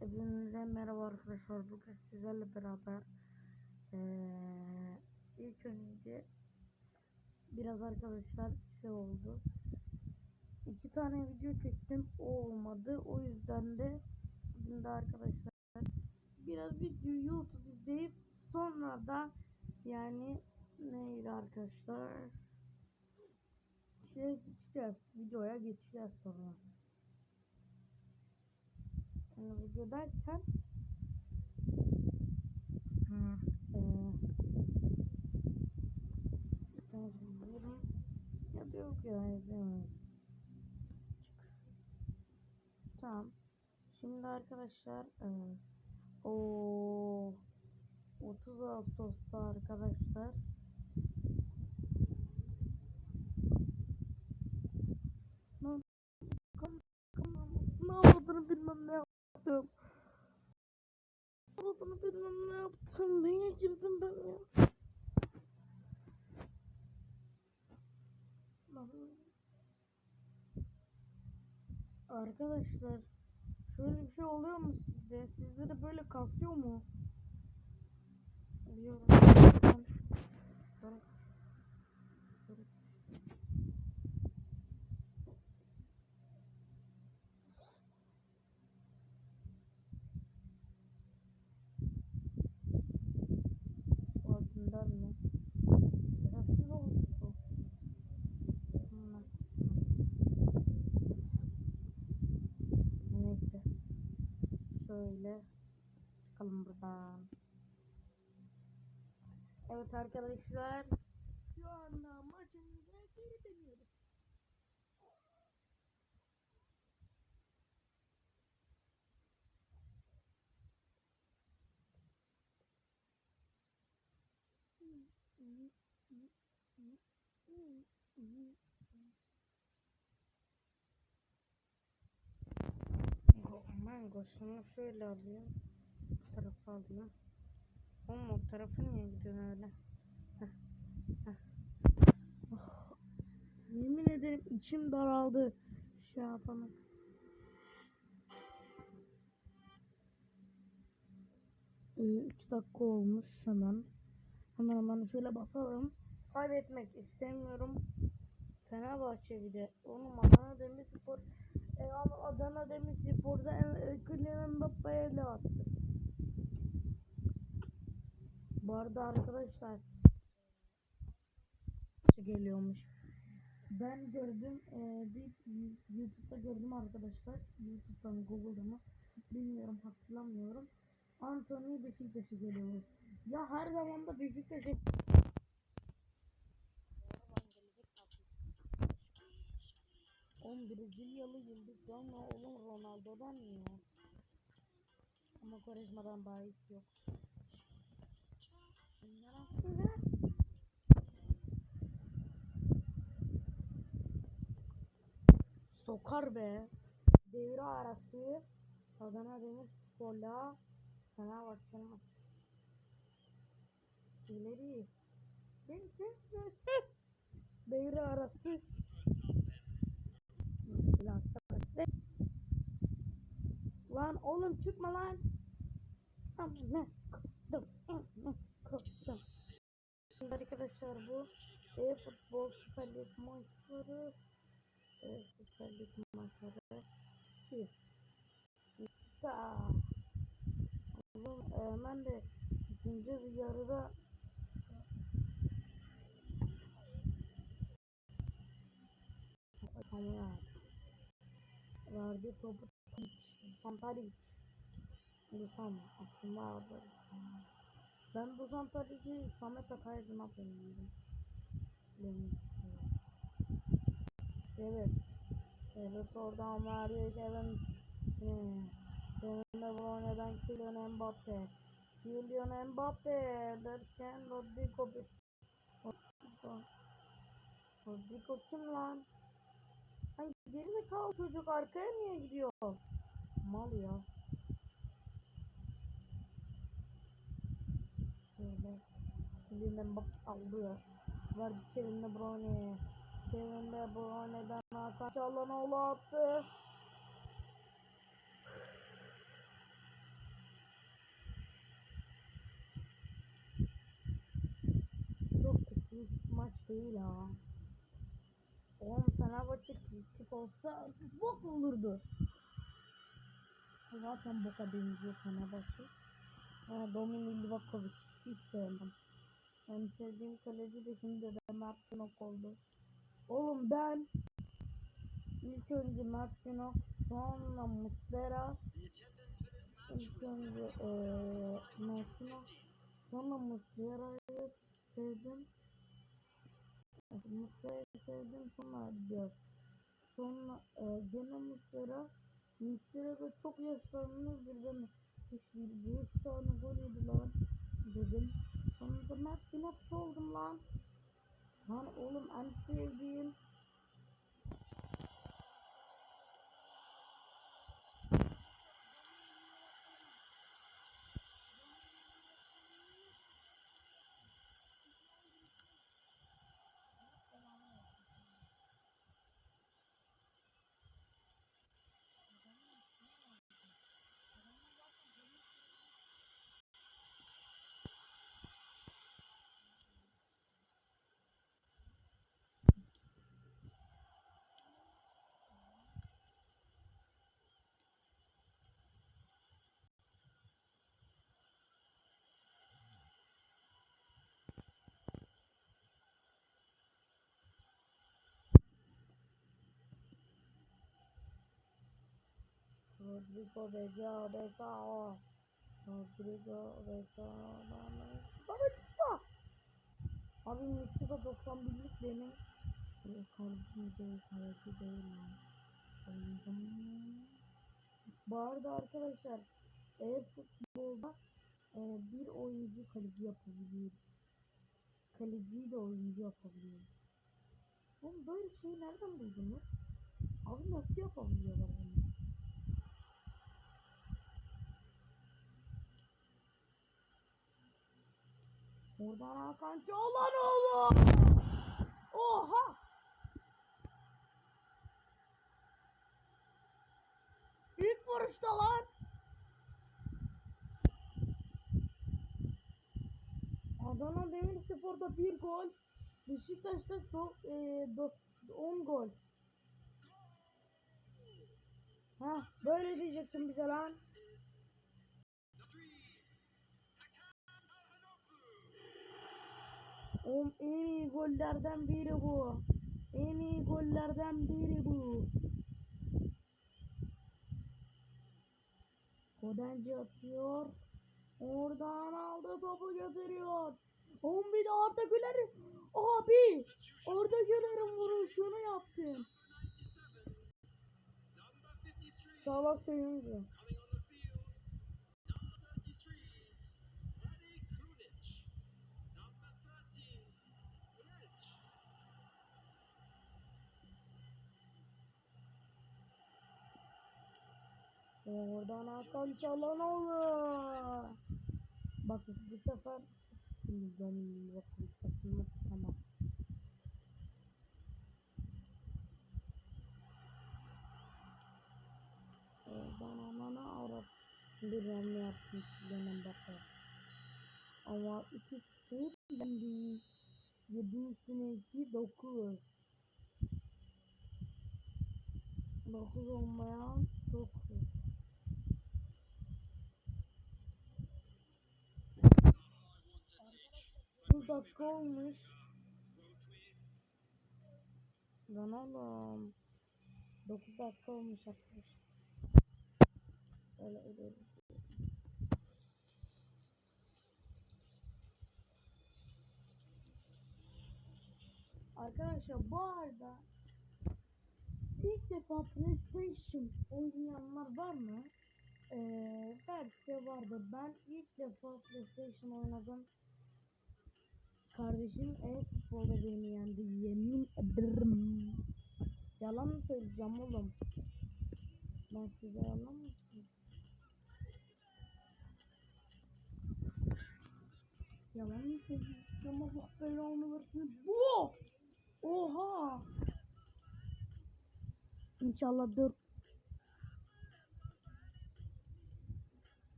Hepinize merhaba arkadaşlar. Bugün sizlerle beraber eee ilk önce biraz arkadaşlar şey oldu. İki tane video çektim. O olmadı. O yüzden de bugün de arkadaşlar biraz video YouTube izleyip sonra da yani neydi arkadaşlar şey geçeceğiz. Videoya geçeceğiz sonra. Yani video derken Hı. eee ben bilmiyorum. ya da yok ya izlemiyorum. Tamam. Şimdi arkadaşlar o 30 Ağustos'ta arkadaşlar Lan kam kam ne olduğunu bilmem ne yaptım. Ne olduğunu bilmem ne yaptım. Neye girdim ben ya? Lan. Arkadaşlar şöyle bir şey oluyor mu sizde? Sizde de böyle kasıyor mu? Biliyorum. Bırak. Bırak. Ordundan mı? Şerefsiz olmuş bu. Bunlar. Neyse. Şöyle çıkalım buradan. Evet arkadaşlar. Şu anda maçımıza geri dönüyoruz. Mango şunu şöyle alayım. Bu tarafa alayım. Oğlum o tarafa niye gidiyorsun öyle? Heh, heh. Oh, Yemin ederim içim daraldı. Şey yapamam. Ee, 3 dakika olmuş hemen. Hemen hemen şöyle basalım. Kaybetmek istemiyorum. Fenerbahçe bir de. Oğlum Adana Demirspor e, Adana Demirspor'da e, Kylian Mbappe'ye ele attı. Bu arada arkadaşlar geliyormuş. Ben gördüm e, bir YouTube'da gördüm arkadaşlar. YouTube'da Google'da mı bilmiyorum hatırlamıyorum. Anthony Beşiktaş'a geliyor. Ya her zaman da Beşiktaş'a Oğlum Brezilyalı yıldız ama oğlum Ronaldo'dan ya. Ama Quaresma'dan bahis yok. Bunlar aslında Sokar be. Devre arası Adana Demirspor'la Fenerbahçe'nin maçı. İleri. Devre arası Lan sakın. Lan oğlum çıkma lan. Amına koptum. Amına. Şimdi Arkadaşlar bu e-futbol Süper Lig maçları e, Süper Lig maçları ki Ya Oğlum e, ben de ikinci yarıda Tamam verdi topu Santaric Lütfen aslında abi ben bu Santaric'i Samet Akay'dan yapıyorum Evet. Evet oradan verdi Kevin Kevin De Bruyne'den Kylian Mbappe. Kylian Mbappe derken Rodrigo Rodrigo Rodrigo kim lan? Ay geri kal çocuk arkaya niye gidiyor? mal ya. Şöyle. Elinden bak alıyor. Verdi Kevin şey Brownie. Kevin şey De Bruyne'den Hakan Çalhanoğlu attı. Çok kötü bir maç değil ha. Oğlum Fenerbahçe kritik olsa bok olurdu. Zaten boka benziyor Fenerbahçe. Ha, Domin Livakovic hiç sevmem. En sevdiğim kaleci de şimdi de Mert Günok oldu. Oğlum ben ilk önce Mert Günok sonra Muslera ilk önce eee Mert Günok sonra Muslera'yı sevdim. Muslera'yı sevdim sonra diyor. Sonra eee gene Muslera Da çok yaşlandı birden hiçbir 5 tane gol yedi lan dedim. Sonra da Mert Günokçu oldum lan. Lan oğlum en sevdiğim Rodrigo Beca Becao Rodrigo Becao Babacık Abi Meksika 91'lik benim kardeşim değil, kaleci değil lan. Bu arada arkadaşlar e-futbolda e, bir oyuncu kaleci yapabiliyor. Kaleciyi de oyuncu yapabiliyor. Oğlum böyle şey nereden buldunuz? Abi nasıl yapabiliyorlar bunu? Oradan Hakan Çalhanoğlu. Oha! İlk vuruşta lan. Adana Demirspor'da bir gol. Beşiktaş'ta so, e, do, 10 gol. Ha böyle diyeceksin bize lan. Oğlum en iyi gollerden biri bu. En iyi gollerden biri bu. Kodenci atıyor. Oradan aldı topu götürüyor. Oğlum bir de Arda Güler'in abi Arda Güler'in vuruşunu yaptın. Salak sayınca. Hakan Çalhanoğlu. Bak bu sefer ben bakın takımı tamam. Oradan anana avrat. Bir hamle yapmış benim bakar. Ama iki sıfır ben üstüne iki dokuz. Dokuz olmayan dokuz. Dakika olmuş. Lan oğlum. 9 dakika olmuş arkadaşlar. Öyle. Arkadaşlar bu arada ilk defa PlayStation oynayanlar var mı? Ee, belki de vardır. Ben ilk defa PlayStation oynadım. Kardeşim e-futbolda beni yendi. Yemin ederim. Yalan mı söyleyeceğim oğlum? Ben size yalan mı? Yalan mı söyleyeceğim? Allah belanı versin. Bu! Oha! İnşallah dört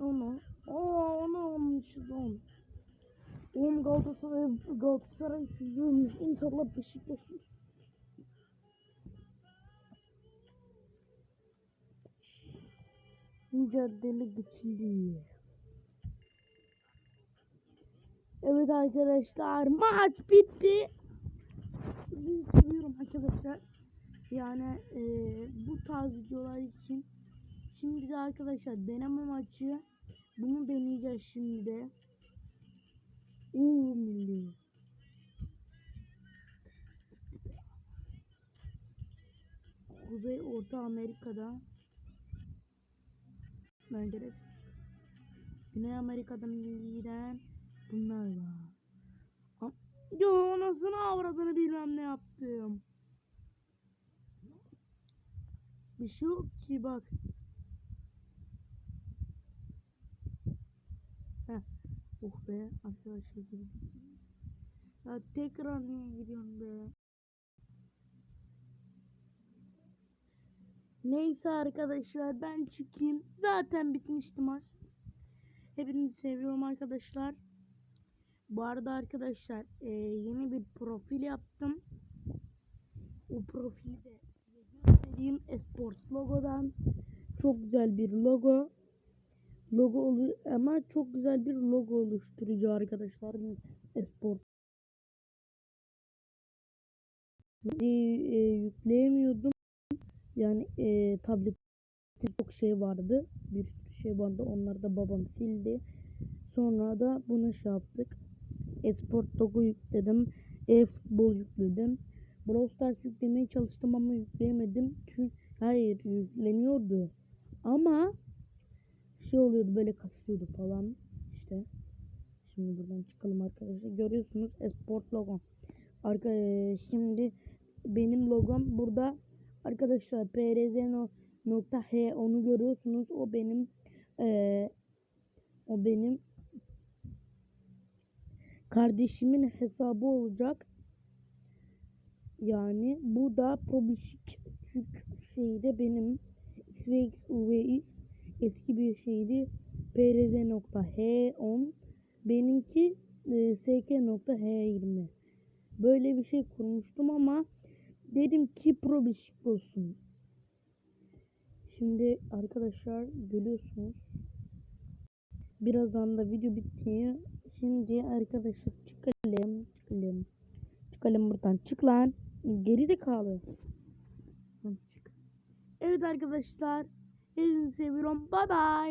onu. Oo onu olmuşuz on. Oğlum Galatasaray Galatasaray sızıyormuş. İnşallah Beşiktaş. Mücadele geçildi. Evet arkadaşlar maç bitti. Seviyorum arkadaşlar. Yani eee, bu tarz videolar için şimdi de arkadaşlar deneme maçı bunu deneyeceğiz şimdi de. Uuu. Kuzey Orta Amerika'da ben gereksiz. Güney Amerika'da milliden bunlar var. Yo anasını avradını bilmem ne yaptım. Bir şey yok ki bak. Heh. Oh be arkadaşlar girdik. Ya tekrar niye giriyorsun be? Neyse arkadaşlar ben çıkayım. Zaten bitmişti maç. Hepinizi seviyorum arkadaşlar. Bu arada arkadaşlar eee, yeni bir profil yaptım. O profili de göstereyim. Esport logodan. Çok güzel bir logo. Logo olu ama çok güzel bir logo oluşturucu arkadaşlar. Esport. Eee, eee, yükleyemiyordum. Yani eee tablet çok şey vardı. Bir sürü şey vardı. Onları da babam sildi. Sonra da bunu şey yaptık. Esport logo yükledim. E-futbol yükledim. Brawl Stars yüklemeye çalıştım ama yükleyemedim. Çünkü hayır yükleniyordu. Ama şey oluyordu böyle kasıyordu falan. İşte. Şimdi buradan çıkalım arkadaşlar. Görüyorsunuz Esport logo. Arka, eee, şimdi benim logom burada arkadaşlar prz no- nokta h onu görüyorsunuz. O benim eee, o benim kardeşimin hesabı olacak. Yani bu da Probişik şeyde benim XVX UVX eski bir şeydi. prz.h10 benimki e, sk.h20 böyle bir şey kurmuştum ama dedim ki Probişik olsun. Şimdi arkadaşlar görüyorsunuz. Birazdan da video bitiyor. Şimdi arkadaşlar çıkalım. Çıkalım. Çıkalım buradan. Çık lan. Geri. Lan çık. Evet arkadaşlar. Hepinizi seviyorum. Bye bye.